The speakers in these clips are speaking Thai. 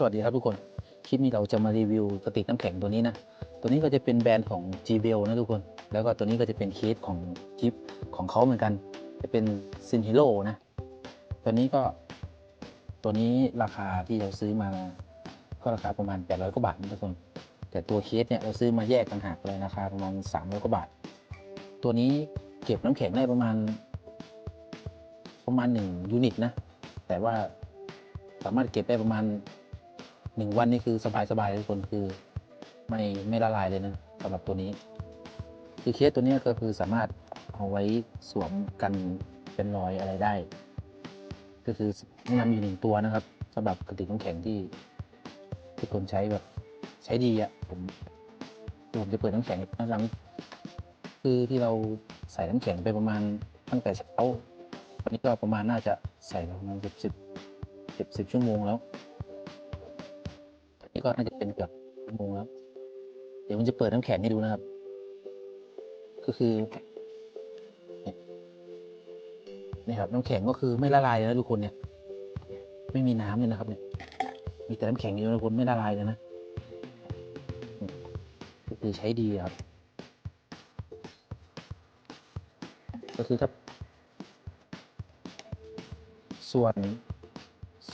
สวัสดีครับทุกคน คลิปนี้เราจะมารีวิวกระติกน้ำแข็งตัวนี้นะ ตัวนี้ก็จะเป็นแบรนด์ของ g b e l นะทุกคน แล้วก็ตัวนี้ก็จะเป็นเคสของจิปของเขาเหมือนกัน จะเป็นซินฮิโ o นะ ตัวนี้ก็ ตัวนี้ราคาที่เราซื้อมา ก็ราคาประมาณ 800กว่าบาทนะทุกคน แต่ตัวเคสเนี่ยเราซื้อมาแยกต่างหากเลยราคาประมาณ 300กว่าบาท ตัวนี้เก็บน้ำแข็งได้ประมาณ ประมาณ1ยูนิตนะ แต่ว่าสามารถเก็บได้ประมาณ 1วันนี่คือสบายๆเลยทุกคนคือไม่ไม่ละลายเลยนะสำหรับตัวนี้ คือเคสตัวนี้ก็คือสามารถเอาไว้สวมกันเป็นรอยอะไรได้ ก็คือแนะนำอยู่หนึ่งตัวนะครับสำหรับกระติกน้ำแข็งที่ที่คนใช้แบบใช้ดีอะ่ะผมผมจะเปิดน้ำแข็งหลังคือที่เราใส่น้ำแข็งไปประมาณตั้งแต่เช้าวันนี้ก็ประมาณน่าจะใส่ประมาณสิบสิบสิบสิบชั่วโมงแล้ว นี่ก็น่าจะเป็นเกือบชั่วโมงแล้ว เดี๋ยวผมจะเปิดน้ำแข็งให้ดูนะครับ ก็คือเนี่ยครับ น้ำแข็งก็คือไม่ละลายเลยนะทุกคนเนี่ย ไม่มีน้ำเลยนะครับ เนี่ย มีแต่น้ำแข็งอย่างเดียวนะทุกคนไม่ละลายเลยนะ ก็คือใช้ดีครับ ก็คือถ้าส่วน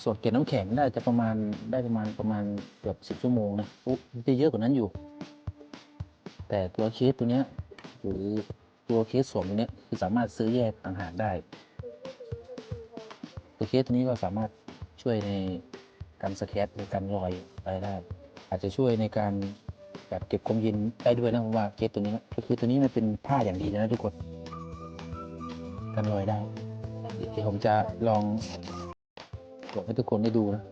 ส่วนเก็บน้ำแข็งน่าจะประมาณได้ประมาณประมาณเกือบสิบชั่วโมงนะอุ๊ยจะเยอะกว่านั้นอยู่ แต่ตัวเคสตัวเนี้ยหรือตัวเคสสวมตัวเนี้ยคือสามารถซื้อแยกต่างหากได้ ตัวเคสตัวนี้ก็สามารถช่วยในการสแครหรือการรอยอะไรได้ อาจจะช่วยในการแบบเก็บความเย็นได้ด้วยนะเพราะว่าเคสตัวนี้ก็คือตัวนี้มันเป็นผ้าอย่างดีนะทุกคนกันรอยได้เดี๋ยวผมจะลอง กดให้ทุกคนได้ดูนะ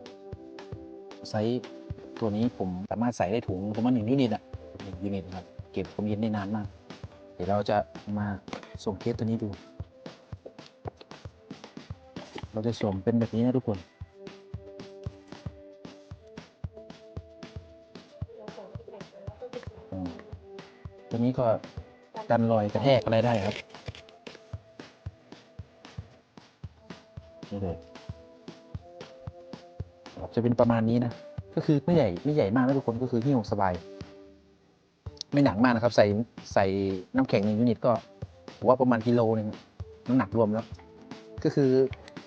ไซส์ตัวนี้ผมสามารถใส่ได้ถุงประมาณหนึ่งยูนิตอะหนึ่งยูนิตครับเก็บความเย็นได้นานมาก เดี๋ยวเราจะมาส่งเคสตัวนี้ดู เราจะสวมเป็นแบบนี้นะทุกคนตัวนี้ก็กันรอยกระแทกอะไรได้ครับนี่เลย ครับจะเป็นประมาณนี้นะ ก็คือไม่ใหญ่ไม่ใหญ่มากนะทุกคนก็คือหิ้วสบาย ไม่หนักมากนะครับ ใส่ใส่น้ำแข็งหนึ่งยูนิตก็ผมว่าประมาณกิโลหนึงน้ำหนักรวมแล้ว ก็คือ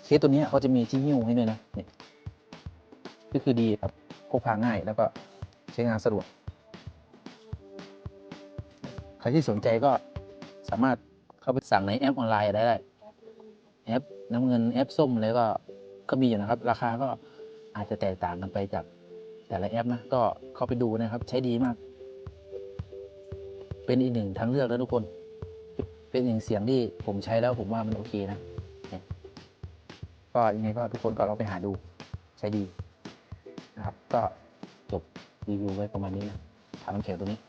เคสตัวนี้เขาจะมีที่หิ้วให้ด้วยนะเนี่ยก็คือดีครับพกพาง่ายแล้วก็ใช้งานสะดวก ใครที่สนใจก็สามารถเข้าไปสั่งในแอปออนไลน์ได้แอปน้ำเงินแอปส้มอะไรก็ก็มีอยู่นะครับ ราคาก็ อาจจะแตกต่างกันไปจากแต่ละแอปนะก็เข้าไปดูนะครับ ใช้ดีมาก เป็นอีกหนึ่งทางเลือกแล้วทุกคน เป็นอีกหนึ่งเสียงที่ผมใช้แล้วผมว่ามันโอเคนะก็ยังไงก็ทุกคนก็ลองไปหาดูใช้ดีนะครับ ก็จบรีวิวไว้ประมาณนี้นะทางน้ำแข็งตัวนี้